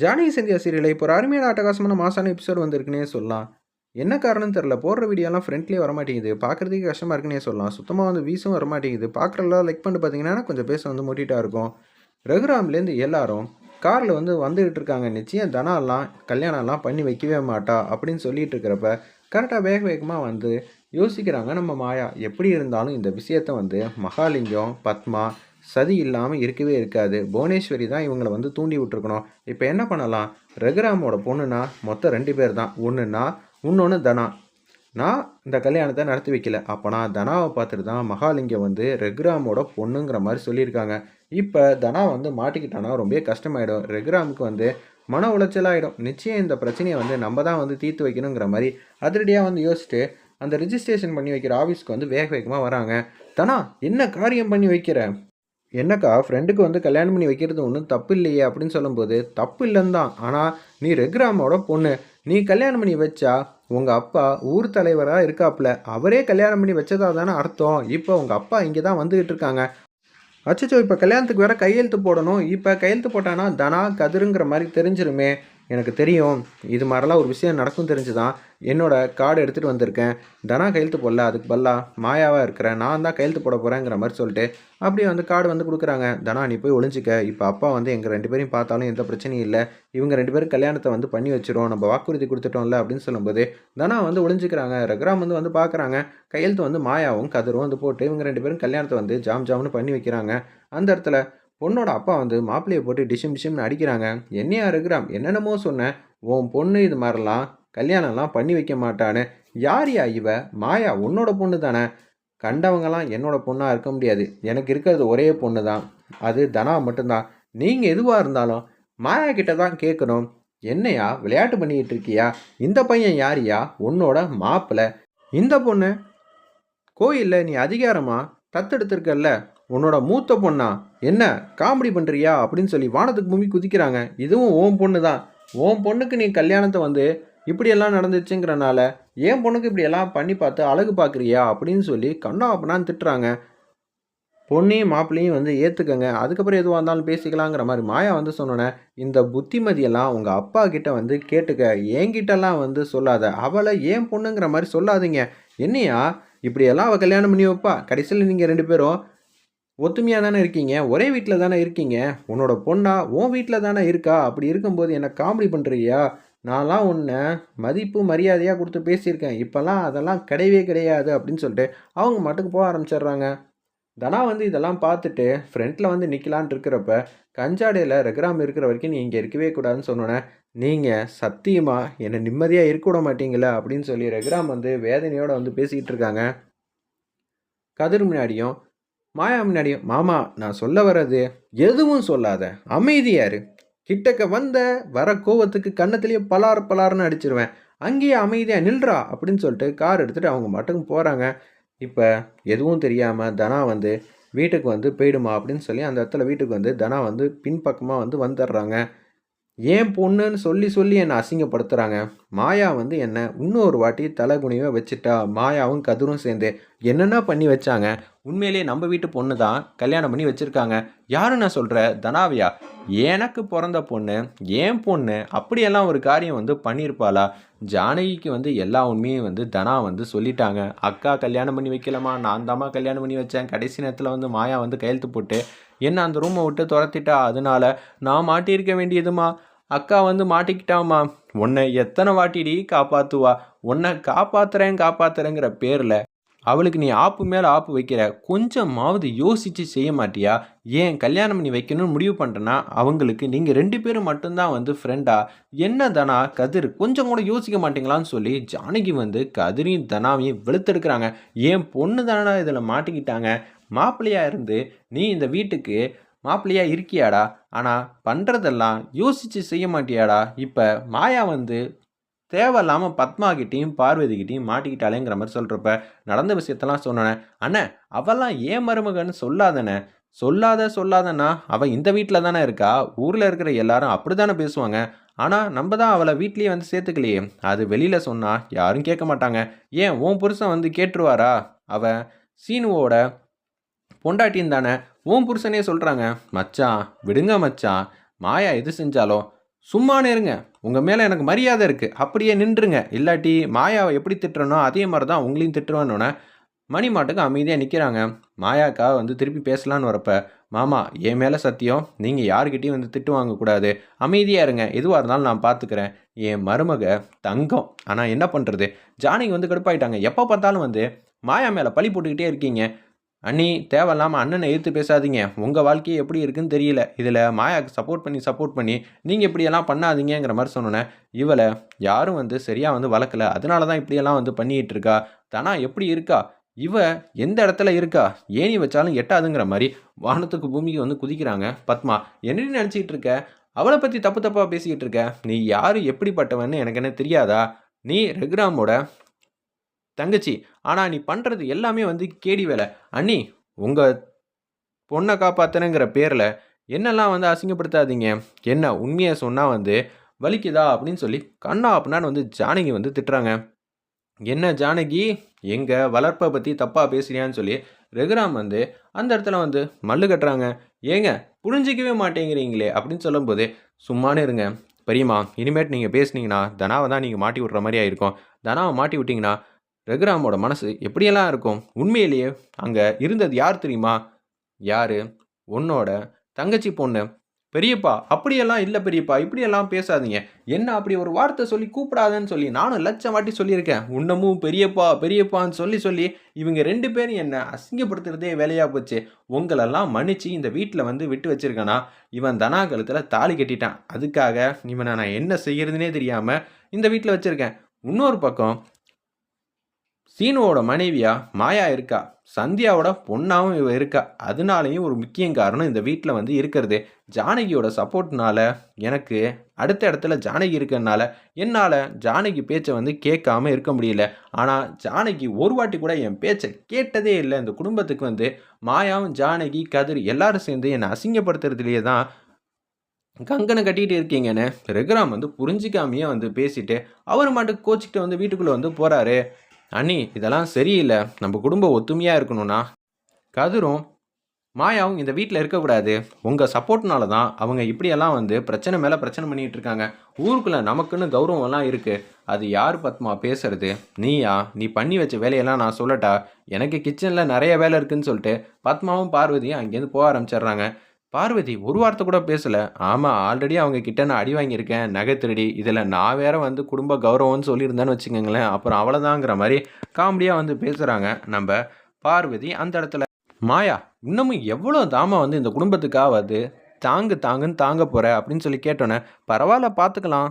Johnny Sandhya சீரியலில் இப்போ ஒரு அருமையான அட்டகாசமான மாசான எபிசோடு வந்திருக்குன்னே சொல்லலாம். என்ன காரணம் தெரில போடுற வீடியோலாம் ஃப்ரெண்ட்லேயே வரமாட்டேங்குது. பார்க்குறதுக்கு கஷ்டமாக இருக்குன்னே சொல்லலாம். சுத்தமாக வந்து வீசும் வரமாட்டேங்குது. பார்க்குறலாம் லைக் பண்ணிட்டு பார்த்தீங்கன்னா கொஞ்சம் பேச வந்து மூட்டிகிட்டா இருக்கும். ரகுராம்லேருந்து எல்லாரும் காரில் வந்து வந்துகிட்டு இருக்காங்க. நிச்சயம் தனாலாம் கல்யாணம்லாம் பண்ணி வைக்கவே மாட்டா அப்படின்னு சொல்லிட்டு இருக்கிறப்ப கரெக்டாக வேக வேகமாக வந்து யோசிக்கிறாங்க நம்ம மாயா. எப்படி இருந்தாலும் இந்த விஷயத்த வந்து மகாலிங்கம் பத்மா சதி இல்லாமல் இருக்கவே இருக்காது. புவனேஸ்வரி தான் இவங்களை வந்து தூண்டி விட்டுருக்கணும். இப்போ என்ன பண்ணலாம்? ரகுராமோட பொண்ணுனா மொத்தம் ரெண்டு பேர் தான். ஒன்றுனா இன்னொன்று தனா. நான் இந்த கல்யாணத்தை நடத்தி வைக்கல. அப்போ நான் தனாவை பார்த்துட்டு தான் மகாலிங்கம் வந்து ரெகுராமோட பொண்ணுங்கிற மாதிரி சொல்லியிருக்காங்க. இப்போ தனா வந்து மாட்டிக்கிட்டானா ரொம்ப கஷ்டமாயிடும். ரெகுராமுக்கு வந்து மன உளைச்சலாகிடும் நிச்சயம் இந்த பிரச்சனையை வந்து நம்ம தான் வந்து தீர்த்து வைக்கணுங்கிற மாதிரி அதிரடியாக வந்து யோசிச்சுட்டு அந்த ரிஜிஸ்ட்ரேஷன் பண்ணி வைக்கிற ஆஃபீஸ்க்கு வந்து வேக வேகமாக வராங்க. தனா என்ன காரியம் பண்ணி வைக்கிற? என்னக்கா ஃப்ரெண்டுக்கு வந்து கல்யாணம் பண்ணி வைக்கிறது ஒன்றும் தப்பு இல்லையே அப்படின்னு சொல்லும்போது தப்பு இல்லைன்னு தான் ஆனால் நீ ரெகுராமோட பொண்ணு. நீ கல்யாணம் பண்ணி வச்சா உங்கள் அப்பா ஊர் தலைவராக இருக்காப்புல அவரே கல்யாணம் பண்ணி வச்சதா தானே அர்த்தம். இப்போ உங்கள் அப்பா இங்கே தான் வந்துக்கிட்டு இருக்காங்க. அச்சோ இப்போ கல்யாணத்துக்கு வேற கையெழுத்து போடணும். இப்போ கையெழுத்து போட்டானா தனா கதிருங்கிற மாதிரி தெரிஞ்சிருமே. எனக்கு தெரியும். இது மாதிரிலாம் ஒரு விஷயம் நடக்கும் தெரிஞ்சு தான் என்னோட கார்டு எடுத்துகிட்டு வந்திருக்கேன். தனா கையெழுத்து போடல. அதுக்கு பல்லா மாயாவாக இருக்கிறேன் நான் தான் கையெழுத்து போட போகிறேங்கிற மாதிரி சொல்லிட்டு அப்படியே வந்து கார்டு வந்து கொடுக்குறாங்க. தனா நீ போய் ஒளிஞ்சிக்க. இப்போ அப்பா வந்து எங்கள் ரெண்டு பேரையும் பார்த்தாலும் எந்த பிரச்சனையும் இல்லை. இவங்க ரெண்டு பேரும் கல்யாணத்தை வந்து பண்ணி வச்சிரும் நம்ம வாக்குறுதி கொடுத்துட்டோம்ல அப்படின்னு சொல்லும்போது தனா வந்து ஒளிஞ்சிக்கிறாங்க. ரகுராம் வந்து வந்து பார்க்குறாங்க கையெழுத்து வந்து மாயாவும் கதரும் வந்து போட்டு இவங்க ரெண்டு பேரும் கல்யாணத்தை வந்து ஜாம் ஜாம்னு பண்ணி வைக்கிறாங்க. அந்த இடத்துல பொண்ணோட அப்பா வந்து மாப்பிள்ளையை போட்டு டிஷம் டிஷம்னு அடிக்கிறாங்க. என்னையா இருக்கிறான் என்னென்னமோ சொன்னேன் உன் பொண்ணு இது மாதிரிலாம் கல்யாணம்லாம் பண்ணி வைக்க மாட்டான்னு. யாரியா இவ? மாயா உன்னோட பொண்ணு தானே கண்டவங்கலாம் என்னோட பொண்ணாக இருக்க முடியாது. எனக்கு இருக்கிறது ஒரே பொண்ணு தான் அது தனா மட்டும்தான். நீங்கள் எதுவாக இருந்தாலும் மாயா கிட்ட தான் கேட்கணும். என்னையா விளையாட்டு பண்ணிக்கிட்டு இருக்கியா? இந்த பையன் யாரியா? உன்னோட மாப்பிள்ள இந்த பொண்ணு கோயிலில் நீ அதிகாரமாக தத்தெடுத்திருக்கல்ல? உன்னோட மூத்த பொண்ணா? என்ன காமெடி பண்ணுறியா அப்படின்னு சொல்லி வானத்துக்கு பூமி குதிக்கிறாங்க. இதுவும் ஓன் பொண்ணு தான் ஓம் பொண்ணுக்கு நீ கல்யாணத்தை வந்து இப்படியெல்லாம் நடந்துச்சுங்கிறனால என் பொண்ணுக்கு இப்படியெல்லாம் பண்ணி பார்த்து அழகு பார்க்குறியா? அப்படின்னு சொல்லி கண்ணா அப்பனான்னு திட்டுறாங்க. பொண்ணையும் மாப்பிள்ளையும் வந்து ஏற்றுக்கங்க அதுக்கப்புறம் எதுவாக இருந்தாலும் பேசிக்கலாங்கிற மாதிரி மாயா வந்து சொன்னோன்னே இந்த புத்திமதியெல்லாம் உங்கள் அப்பா கிட்ட வந்து கேட்டுக்க. என்கிட்டலாம் வந்து சொல்லாத. அவளை ஏன் பொண்ணுங்கிற மாதிரி சொல்லாதீங்க. என்னையா? இப்படியெல்லாம் அவள் கல்யாணம் பண்ணி வைப்பா? கடைசியில் நீங்கள் ரெண்டு பேரும் ஒத்துமையாக தானே இருக்கீங்க? ஒரே வீட்டில் தானே இருக்கீங்க? உன்னோட பொண்ணா உன் வீட்டில் தானே இருக்கா? அப்படி இருக்கும்போது என்ன காமெடி பண்ணுறியா நான்லாம் உன்னை மதிப்பு மரியாதையாக கொடுத்து பேசியிருக்கேன். இப்போல்லாம் அதெல்லாம் கிடையவே கிடையாது அப்படின்னு சொல்லிட்டு அவங்க மட்டுக்கு போக ஆரம்பிச்சிடுறாங்க. தனா வந்து இதெல்லாம் பார்த்துட்டு ஃப்ரண்ட்டில் வந்து நிற்கலான் இருக்கிறப்ப கஞ்சாடையில் ரெகுராம் இருக்கிற வரைக்கும் நீ இங்கே இருக்கவே கூடாதுன்னு சொன்னோன்னே நீங்கள் சத்தியமாக என்னை நிம்மதியாக இருக்க விட மாட்டீங்களா? அப்படின்னு சொல்லி ரெகுராம் வந்து வேதனையோடு வந்து பேசிக்கிட்டு இருக்காங்க. கதிர் முன்னாடியும் மாயா முன்னாடி மாமா நான் சொல்ல வர்றது எதுவும் சொல்லாத. அமைதியாரு கிட்டக்க வந்த வர கோவத்துக்கு கன்னத்துலேயே பலார் பலார்னு அடிச்சிருவேன். அங்கேயே அமைதியாக நில்றா அப்படின்னு சொல்லிட்டு கார் எடுத்துகிட்டு அவங்க மட்டும் போகிறாங்க இப்போ எதுவும் தெரியாமல் தனா வந்து வீட்டுக்கு வந்து போயிடுமா அப்படின்னு சொல்லி அந்த இடத்துல வீட்டுக்கு வந்து தனா வந்து பின்பக்கமாக வந்து வந்துடுறாங்க. ஏன் பொண்ணுன்னு சொல்லி சொல்லி என்னை அசிங்கப்படுத்துகிறாங்க மாயா வந்து என்னை இன்னொரு வாட்டி தலை குனிவே வச்சுட்டா மாயாவும் கதிரும் சேர்ந்து என்னென்ன பண்ணி வச்சாங்க? உண்மையிலேயே நம்ம வீட்டு பொண்ணு தான் கல்யாணம் பண்ணி வச்சுருக்காங்க. யாரு நான் சொல்கிற தனாவியா. எனக்கு பிறந்த பொண்ணு ஏன் பொண்ணு அப்படியெல்லாம் ஒரு காரியம் வந்து பண்ணியிருப்பாளா? ஜானகிக்கு வந்து எல்லா உண்மையும் வந்து தனா வந்து சொல்லிட்டாங்க. அக்கா கல்யாணம் பண்ணி வைக்கலாமா நான் தாம்மா கல்யாணம் பண்ணி வச்சேன். கடைசி நேரத்தில் வந்து மாயா வந்து கையெழுத்து போட்டு என்ன அந்த ரூமை விட்டு துரத்திட்டா? அதனால நான் மாட்டியிருக்க வேண்டியதுமா? அக்கா வந்து மாட்டிக்கிட்டாமா உன்னை எத்தனை வாட்டிடி காப்பாற்றுவா உன்னை காப்பாத்துறேன் காப்பாத்துறேங்கிற பேரில் அவளுக்கு நீ ஆப்பு மேலே ஆப்பு வைக்கிற கொஞ்சமாவது யோசித்து செய்ய மாட்டியா? ஏன் கல்யாணம் பண்ணி வைக்கணும்னு முடிவு பண்ணுறேன்னா அவங்களுக்கு நீங்கள் ரெண்டு பேரும் மட்டும்தான் வந்து ஃப்ரெண்டா என்ன தனா கதிர் கொஞ்சம் கூட யோசிக்க மாட்டீங்களான்னு சொல்லி ஜானகி வந்து கதிரையும் தனாவையும் வெளுத்தெடுக்கிறாங்க. ஏன் பொண்ணு தானா இதில் மாட்டிக்கிட்டாங்க? மாப்பிள்ளையாக இருந்து நீ இந்த வீட்டுக்கு மாப்பிள்ளையாக இருக்கியாடா? ஆனால் பண்ணுறதெல்லாம் யோசித்து செய்ய மாட்டியாடா? இப்போ மாயா வந்து தேவையில்லாமல் பத்மா கிட்டேயும் பார்வதி மாட்டிக்கிட்டாலேங்கிற மாதிரி சொல்கிறப்ப நடந்த விஷயத்தெல்லாம் சொன்னேன் அண்ணன் அவெல்லாம் ஏன் மருமகன்னு சொல்லாதண்ணே? சொல்லாத சொல்லாதண்ணா. அவள் இந்த வீட்டில் தானே இருக்கா? ஊரில் இருக்கிற எல்லாரும் அப்படி தானே பேசுவாங்க? ஆனால் நம்ம தான் அவளை வீட்லேயே வந்து சேர்த்துக்கலையே. அது வெளியில் சொன்னால் யாரும் கேட்க மாட்டாங்க. ஏன் உன் புருஷன் வந்து கேட்டுருவாரா? அவன் சீனுவோட பொண்டாட்டின்னு தானே? உன் புருஷனே சொல்கிறாங்க மச்சான் விடுங்க மச்சான். மாயா எது செஞ்சாலும் சும்மானே இருங்க. உங்கள் மேலே எனக்கு மரியாதை இருக்குது அப்படியே நின்றுங்க இல்லாட்டி மாயாவை எப்படி திட்டுறனோ அதே மாதிரி தான் உங்களையும் திட்டுருவானோன்னே மணி மாட்டுக்கு அமைதியாக நிற்கிறாங்க மாயாக்கா வந்து திருப்பி பேசலான்னு வரப்ப மாமா என் மேலே சத்தியம். நீங்கள் யாருக்கிட்டையும் வந்து திட்டு வாங்கக்கூடாது அமைதியாக இருங்க. எதுவாக இருந்தாலும் நான் பார்த்துக்கிறேன் என் மருமக தங்கம். ஆனால் என்ன பண்ணுறது ஜானகி வந்து கடுப்பாயிட்டாங்க. எப்போ பார்த்தாலும் வந்து மாயா மேலே பழி போட்டுக்கிட்டே இருக்கீங்க. அண்ணி தேவையில்லாமல் அண்ணனை எதிர்த்து பேசாதீங்க. உங்கள் வாழ்க்கையை எப்படி இருக்குன்னு தெரியல. இதில் மாயாவுக்கு சப்போர்ட் பண்ணி சப்போர்ட் பண்ணி நீங்கள் இப்படியெல்லாம் பண்ணாதீங்கங்கிற மாதிரி சொன்னோன்னே இவளை யாரும் வந்து சரியாக வந்து வளர்க்கல. அதனால தான் இப்படியெல்லாம் வந்து பண்ணிகிட்டு இருக்கா. தனா எப்படி இருக்கா? இவ எந்த இடத்துல இருக்கா? ஏணி வச்சாலும் எட்டாதுங்கிற மாதிரி வானத்துக்கு பூமிக்கு வந்து குதிக்கிறாங்க பத்மா. என்னடி நினச்சிக்கிட்டு இருக்க? அவளை பற்றி தப்பு தப்பாக பேசிக்கிட்டு இருக்க. நீ யார் எப்படிப்பட்டவன்னு எனக்கு என்ன தெரியாதா? நீ ரெகுராமோட தங்கச்சி ஆனால் நீ பண்ணுறது எல்லாமே வந்து கேடி வேலை. அண்ணி உங்கள் பொண்ணை காப்பாத்தனுங்கிற பேரில் என்னெல்லாம் வந்து அசிங்கப்படுத்தாதீங்க. என்ன உண்மையை சொன்னால் வந்து வலிக்குதா அப்படின்னு சொல்லி கண்ணா அப்படின்னான்னு வந்து ஜானகி வந்து திட்டுறாங்க. என்ன ஜானகி எங்கள் வளர்ப்பை பற்றி தப்பாக பேசுறியான்னு சொல்லி ரகுராம் வந்து அந்த இடத்துல வந்து மல்லு கட்டுறாங்க. ஏங்க புரிஞ்சிக்கவே மாட்டேங்கிறீங்களே அப்படின்னு சொல்லும்போது சும்மானே இருங்க. பெரியம்மா இனிமேட்டு நீங்கள் பேசுனீங்கன்னா தனாவை தான் நீங்கள் மாட்டி விட்ற மாதிரி ஆயிருக்கும். தனாவை மாட்டி விட்டிங்கன்னா ரகுராமோட மனசு எப்படியெல்லாம் இருக்கும்? உண்மையிலேயே அங்கே இருந்தது யார் தெரியுமா? யார்? உன்னோட தங்கச்சி பொண்ணு. பெரியப்பா அப்படியெல்லாம் இல்லை பெரியப்பா இப்படியெல்லாம் பேசாதீங்க. என்ன அப்படி ஒரு வார்த்தை சொல்லி கூப்பிடாதன்னு சொல்லி நானும் லட்சம் வாட்டி சொல்லியிருக்கேன். உன்னமும் பெரியப்பா பெரியப்பான்னு சொல்லி சொல்லி இவங்க ரெண்டு பேரும் என்ன அசிங்கப்படுத்துறதே வேலையாக போச்சு. உங்களெல்லாம் மன்னிச்சு இந்த வீட்டில் வந்து விட்டு வச்சிருக்கேனா? இவன் தனாகலத்தில் தாலி கட்டிட்டான். அதுக்காக இவனை நான் என்ன செய்யறதுனே தெரியாமல் இந்த வீட்டில் வச்சுருக்கேன். இன்னொரு பக்கம் சீனுவோட மனைவியா மாயா இருக்கா? சந்தியாவோட பொண்ணாவும் இவ இருக்கா? அதனாலையும் ஒரு முக்கிய காரணம் இந்த வீட்டில் வந்து இருக்கிறது. ஜானகியோட சப்போர்ட்னால எனக்கு அடுத்த இடத்துல ஜானகி இருக்கிறதுனால என்னால் ஜானகி பேச்சை வந்து கேட்காம இருக்க முடியல. ஆனால் ஜானகி ஒரு வாட்டி கூட என் பேச்சை கேட்டதே இல்லை. இந்த குடும்பத்துக்கு வந்து மாயாவும் ஜானகி கதிர் எல்லாரும் சேர்ந்து என்னை அசிங்கப்படுத்துறதுலேயே தான் கங்கனை கட்டிகிட்டு இருக்கீங்கன்னு ரெகுராம் வந்து புரிஞ்சிக்காமையே வந்து பேசிட்டு அவர் மட்டும் கோச்சிக்கிட்டு வந்து வீட்டுக்குள்ளே வந்து போகிறாரு அண்ணி இதெல்லாம் சரியில்லை. நம்ம குடும்பம் ஒத்துமையாக இருக்கணும்னா கதிரும் மாயாவும் இந்த வீட்டில் இருக்கக்கூடாது. உங்கள் சப்போர்ட்னால தான் அவங்க இப்படியெல்லாம் வந்து பிரச்சனை மேலே பிரச்சனை பண்ணிகிட்டு இருக்காங்க. ஊருக்குள்ளே நமக்குன்னு கௌரவம்லாம் இருக்குது அது யார் பத்மா பேசுறது? நீயா? நீ பண்ணி வச்ச வேலையெல்லாம் நான் சொல்லட்டா? எனக்கு கிச்சனில் நிறைய வேலை இருக்குதுன்னு சொல்லிட்டு பத்மாவும் பார்வதியும் அங்கேருந்து போக ஆரம்பிச்சிடுறாங்க. பார்வதி ஒரு வார்த்தை கூட பேசலை. ஆமாம் ஆல்ரெடி அவங்க கிட்ட நான் அடி வாங்கியிருக்கேன் நகை திருடி இதில் நான் வேற வந்து குடும்ப கௌரவம்னு சொல்லியிருந்தேன்னு வச்சுக்கோங்களேன் அப்புறம் அவ்வளோதாங்கிற மாதிரி காமெடியாக வந்து பேசுகிறாங்க நம்ம பார்வதி அந்த இடத்துல மாயா இன்னமும் எவ்வளோ தாமா வந்து இந்த குடும்பத்துக்காவது தாங்கு தாங்குன்னு தாங்க போகிற அப்படின்னு சொல்லி கேட்டோன்னே பரவாயில்ல பார்த்துக்கலாம்